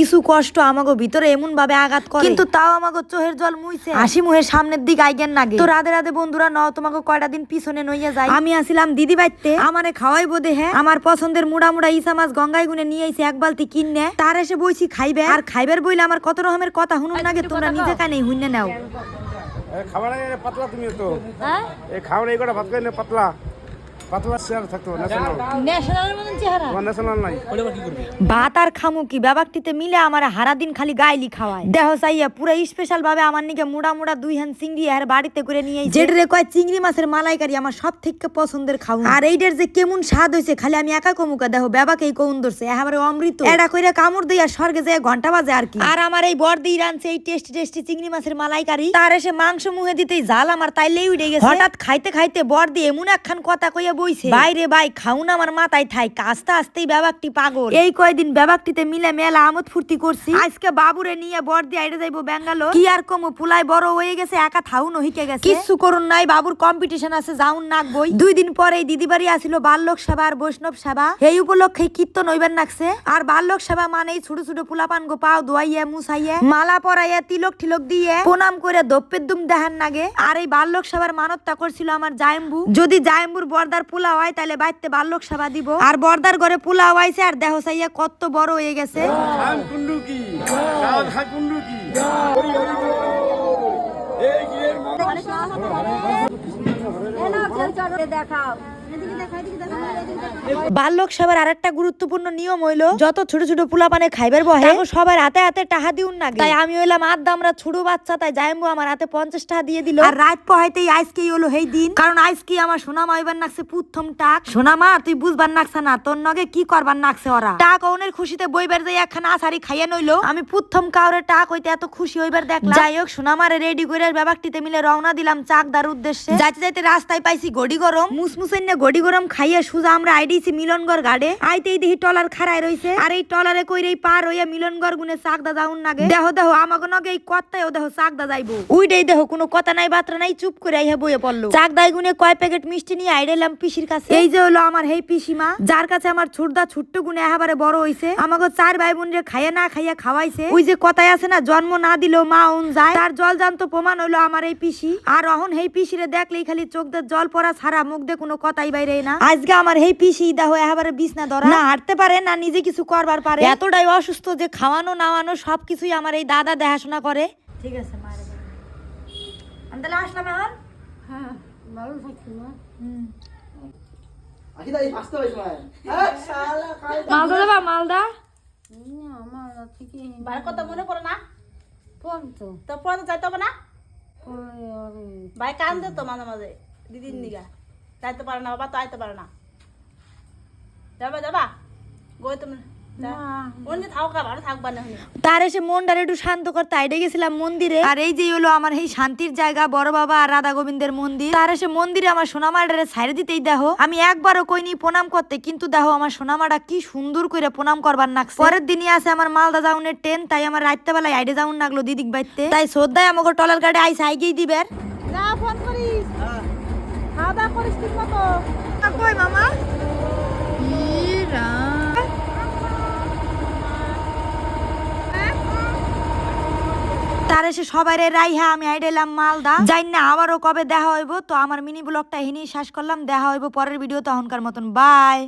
কিছু কষ্ট আমাগো ভিতরে এমন ভাবে আঘাত করে। কিন্তু তাও আমাগো চোহের জল মুইছে। হাসি মুহের সামনের দিক আইগেন নাগে। তো রাধে রাধে বন্ধুরা ন তোমাকে কয়টা দিন পিছনে নইয়া যায় আমি আসিলাম দিদি বাইতে আমারে খাওয়াই বোধে হ্যাঁ। আমার পছন্দের মুড়া মুড়া ইসা মাছ গঙ্গায় গুনে নিয়ে আইছে এক বালতি কিনে। তার এসে বইছি খাইবে। আর খাইবার বইলে আমার কত রকমের কথা শুনুন নাগে তোমরা নিজে কানে হুইনে নাও। খাবার পাতলা তুমি তো। এই কটা ভাত পাতলা। ভাত আর খামু কি? ব্যাপারটিতে মিলে আমার হারা দিন খালি গাইলি খাওয়ায়। দেহ চাইয়া পুরো স্পেশাল ভাবে আমার নিকে মুড়া মুড়া দুই হ্যান চিংড়ি আর বাড়িতে করে নিয়ে যেটা রে কয় চিংড়ি মাছের মালাইকারি আমার সব থেকে পছন্দের খাওয়া আর এইটার যে কেমন স্বাদ হইছে খালি আমি একা কমুকা দেহ ব্যাবাকেই কৌন ধরছে একেবারে অমৃত। এটা কইরা কামড় দিয়া স্বর্গে যায় ঘণ্টা বাজে আর কি। আর আমার এই বর্দি রানছে এই টেস্টি টেস্টি চিংড়ি মাছের মালাইকারি। তার এসে মাংস মুহে দিতেই জাল আমার তাইলেই উঠে গেছে। হঠাৎ খাইতে খাইতে বর্দি এমন একখান কথা কইয়া বইছে। বাইরে ভাই খাউন আমার মাথায় থাই আস্তে আস্তেই ব্যাবাকটি পাগল। এই কয়দিন ব্যাবাকটিতে মিলে মেলা আমোদ ফুর্তি করছি। আজকে বাবুরে নিয়ে বর্দি আইডে যাইবো ব্যাঙ্গালোর। কি আর কমু পুলাই বড় হয়ে গেছে একা থাউন হিকে গেছে। কিছু করুন নাই বাবুর কম্পিটিশন আছে যাউন নাক বই। দুই দিন পরে এই দিদি বাড়ি আসিল বাল্যক আর বৈষ্ণব সেবা। এই উপলক্ষে কীর্তন হইবার নাকছে। আর বাল্যক সেবা মানে ছোট ছোট পোলাপান গো পাও ধোয়াইয়া মুসাইয়া মালা পরাইয়া তিলক ঠিলক দিয়ে। প্রণাম করে দপ্পের দুম দেহার নাগে। আর এই বাল্যক সেবার মানতটা করছিল আমার জায়ম্বু। যদি জায়ম্বুর বর্দার পোলা হয় তাহলে বাইতে বাল্যক সেবা দিব। আর বর্দার ঘরে পোলা হয়েছে আর দেহ সাইয়া কত বড় হয়ে গেছে। খাম বাল্যক সেবার আরেকটা গুরুত্বপূর্ণ নিয়ম হইল যত ছোট ছোট পোলাপানে খাইবার বহে সবার হাতে হাতে টাহা দিউন না তাই আমি হইলাম আদ আমরা ছোট বাচ্চা তাই যাইমু আমার হাতে পঞ্চাশ টাকা দিয়ে দিল। আর রাত পহাইতেই আইসকেই হলো সেই দিন। কারণ আইসকি আমার সোনা মাইবার নাকছে প্রথম টাক। সোনা মা তুই বুঝবার নাকছে না তোর নগে কি করবার নাকছে ওরা? টাক অনের খুশিতে বইবার যাই একখানা আসারি খাইয়া নইলো। আমি প্রথম কাউরে টাক হইতে এত খুশি হইবার দেখলাম। যাই হোক সোনা মারে রেডি করে ব্যাপারটিতে মিলে রওনা দিলাম চাকদার উদ্দেশ্যে। যাইতে যাইতে রাস্তায় পাইছি গড়ি গরম। মুসমুসেন গড়ি গরম খাইয়া সুজা আমরা আইডিছি মিলনগড় গাড়ে। আইতেই দেখি টলার খাড়ায় রইছে। আর এই টলারে কইরেই পার হইয়া মিলনগড় গুনে চাকদা যাউন নাগে। দেহ দেহ আমাকে নগে এই কথায় দেহ চাকদা যাইবো। উইডেই দেহ, কোনো কথা নাই, বাত্রা নাই, চুপ করে আইহা বইয়ে পড়ল। চাকদাই গুনে কয় প্যাকেট মিষ্টি নিয়ে আইডাইলাম পিসির কাছে। এই যে হলো আমার হেই পিসিমা, যার কাছে আমার ছুটদা ছোট্ট গুনে একেবারে বড় হইছে। আমাকে চার ভাই বোন রে খাইয়া না খাইয়া খাওয়াইছে। ওই যে কথায় আছে না, জন্ম না দিলেও মা উন যায়। তার জল জানতো প্রমাণ হইল আমার এই পিসি। আর অহন হেই পিসিরে দেখলেই খালি চোখ জল পড়া ছাড়া মুখ দিয়ে কোনো কথাই বাইরে না। আজকে আমার হেই পিসি দেখো একেবারে বিছনা ধরা। না হাঁটতে পারে না নিজে কিছু করবার পারে। এতটাই অসুস্থ যে খাওয়ানো নাওয়ানো সবকিছুই আমার এই দাদা দেখাশোনা করে। ঠিক আছে মায়ের আমি তাহলে আসলাম এখন? হ্যাঁ ভালো থাকছো না মালদা দেবা মালদা? আমার থেকে বাইরের কথা মনে পড়ে না? পড়তো তো। পড়াতে যাইতে হবে না? পরে কান দে তো মাঝে মাঝে দিদির নিগা যাইতে পারে না বাবা তো আইতে পারে না। যাবা যাবা। গই তুমি অন্য থাকা ভালো থাকবা না হলে। তার এসে মনটারে একটু শান্ত করতে আইডে গেছিলাম মন্দিরে। আর এই যে হলো আমার এই শান্তির জায়গা বড় বাবা আর রাধা গোবিন্দের মন্দির। তার এসে মন্দিরে আমার সোনামাটারে ছাইড়ে দিতেই দেখো। আমি একবারও কইনি প্রণাম করতে কিন্তু দেখো আমার সোনামাটা কি সুন্দর করে প্রণাম করবার নাকছে পরের দিনই আছে আমার মালদা যাউনের ট্রেন তাই আমার রাত্রে বেলায় আইডে যাউন লাগল দিদিক বাইতে তাই শ্রদ্ধায় আমাকে টলার গাড়ি আইস আইগেই করিস খাওয়া দাওয়া করিস ঠিক মতো কই মামা? তার এসে সবাই রাইহা আমি আইডেলাম মালদা। যাই না আবারও কবে দেখা হইব তো আমার মিনি ব্লগটা হিনি শেষ করলাম দেখা হইব পরের ভিডিও তখনকার মতন। বাই